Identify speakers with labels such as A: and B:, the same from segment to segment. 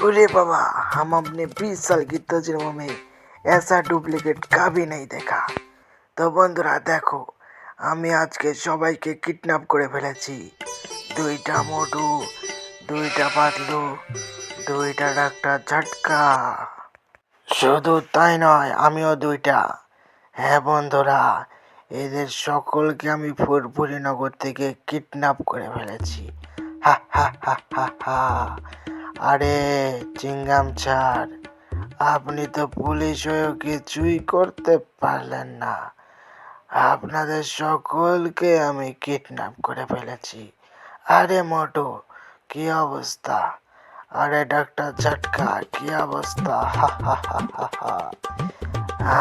A: अरे बाबा हम अपने 20 साल की तजुर्बा में ऐसा डुप्लिकेट कभी नहीं देखा তো বন্ধুরা দেখো আমি আজকে সবাইকে কিডন্যাপ করে ফেলেছি দুইটা মোটু দুইটা পাতলু দুইটা ডাক্তার ঝটকা শুধু তাই নয় আমিও দুইটা হ্যাঁ বন্ধুরা এদের সকলকে আমি ফুরফুরি নগর থেকে কিডন্যাপ করে ফেলেছি হা হা হা হা হা আরে চিঙ্গাম ছাড় আপনি তো পুলিশ হয়েও কিছুই করতে পারলেন না। আপনাদের সকলকে আমি কিডন্যাপ করে ফেলেছি। আরে মোটু, কি অবস্থা? আরে ডাক্তার ঝটকা কি অবস্থা?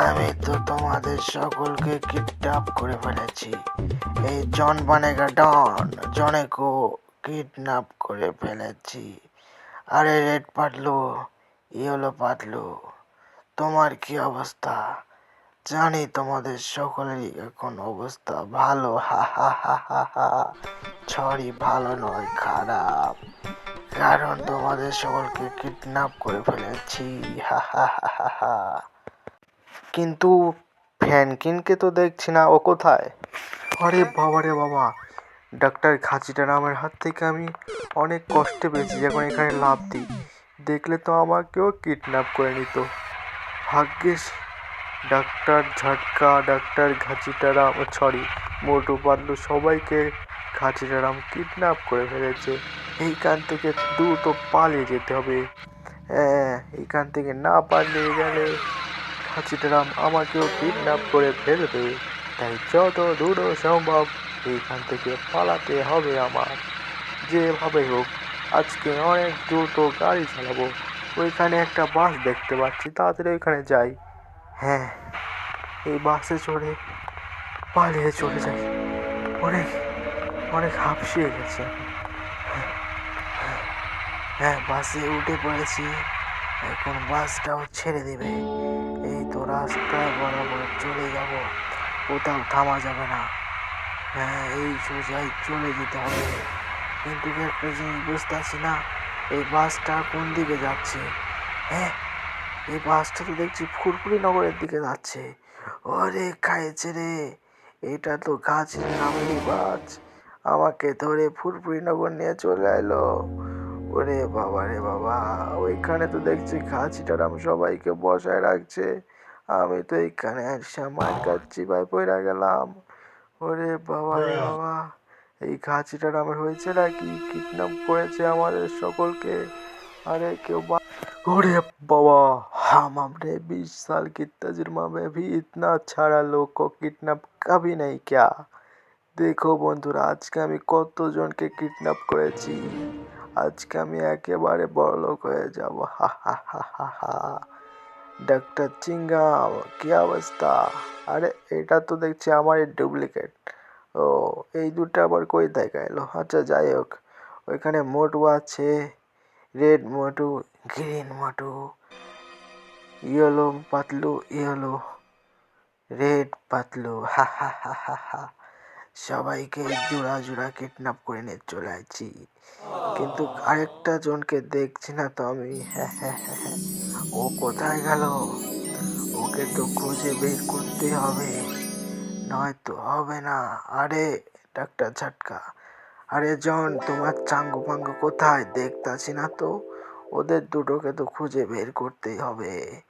A: আমি তো তোমাদের সকলকে কিডন্যাপ করে ফেলেছি। এই জন বানেগা ডন, জনেকো কিডন্যাপ করে ফেলেছি। আরে রেড পাতলু ইয়েলো পাতলু তোমার কি অবস্থা? জানি তোমাদের সকলেরই এখন অবস্থা ভালো, হা হা হা হা হা। ছড়ি ভালো নয়, খারাপ। কারণ তোমাদের সকলকে কিডন্যাপ করে ফেলেছি, হা হা হা হা হা। কিন্তু ফ্যানকিনকে তো দেখছি না, ও কোথায়? আরে বাবা রে বাবা ডাক্তার খাঁচিটা নামের হাত থেকে আমি অনেক কষ্টে পেয়েছি, যখন এখানে লাভ দিই। দেখলে তো আমাকেও কিডন্যাপ করে নিত। ভাগ্যিস, doctor Jhatka, doctor Ghasitaram sorry Motu Patlu সবাইকে ঘাচিটারাম কিডন্যাপ করে ফেলেছে। এইখান থেকে দ্রুত পালিয়ে যেতে হবে। হ্যাঁ এইখান থেকে না পালিয়ে গেলে খাচিটারাম আমাকেও কিডন্যাপ করে ফেলবে। তাই যত দূর সম্ভব এইখান থেকে পালাতে হবে আমার। যেভাবে হোক, আজকে অনেক দ্রুত গাড়ি চালাবো। ওইখানে একটা বাস দেখতে পাচ্ছি, তাড়াতাড়ি ওইখানে যাই। হ্যাঁ এই বাসে চড়ে পালিয়ে চলে যাই। অনেক অনেক হাঁপসিয়ে গেছে হ্যাঁ বাসে উঠে পড়েছি। এখন বাসটাও ছেড়ে দেবে। এই তো রাস্তায় বরাবর চলে যাব। কোথাও থামা যাবে না। হ্যাঁ এই সোজাই চলে যেতে হবে। কিন্তু একটা জিনিস বুঝতে পারছি না, এই বাসটা কোন দিকে যাচ্ছে? হ্যাঁ এই বাসটা তো দেখছি ফুরফুরি নগরের দিকে যাচ্ছে। ওরে খাইছে রে, এটা তো গাছের নামেরই বাস। আমাকে ধরে ফুরফুরি নগর নিয়ে চলে এলো ওরে বাবা রে বাবা, ওইখানে তো দেখছি খাঁচিটারাম সবাইকে বসায় রাখছে। আমি তো এইখানে সামাল কাচ্ছি ভাই পড়া গেলাম। ওরে বাবা রে বাবা এই খাঁচিটার আমার হয়েছে নাকি কিডন্যাপ করেছে আমাদের সকলকে अरे क्यों बा अरे बाबा हम अपने बीस साल की तजुर्बा में भी इतना ছাড়া লোক को किडनैप कभी नहीं किया দেখো বন্ধুরা আজকে আমি কতজনকে কিডন্যাপ করেছি আজকে আমি একেবারে বড়লোক হয়ে যাব হা হা হা হা হা ডাক্তার চিঙ্গাম কি অবস্থা? আরে, এটা তো দেখছি আমারই ডুপ্লিকেট ও, এই দুটো আবার কই দেখা এলো আচ্ছা যাই হোক। ওইখানে মোটু আছে। Red Motu green Motu yellow Patlu yellow red Patlu. হা হা হা হা হা। সবাইকে জোড়া জোড়া কিডন্যাপ করে নিয়ে চলে আসছি কিন্তু আরেকটা জনকে দেখছি না তো আমি। হ্যাঁ হ্যাঁ হ্যাঁ হ্যাঁ। ও কোথায় গেল? ওকে তো খুঁজে বের করতে হবে। নয়তো হবে না। আরে, ডাক্তার ঝাটকা। আরে, জন, তোমার চাঙ্গু পাঙ্গু কোথায়? দেখতাছি না তো। ওদের দুটোকে তো খুঁজে বের করতেই হবে।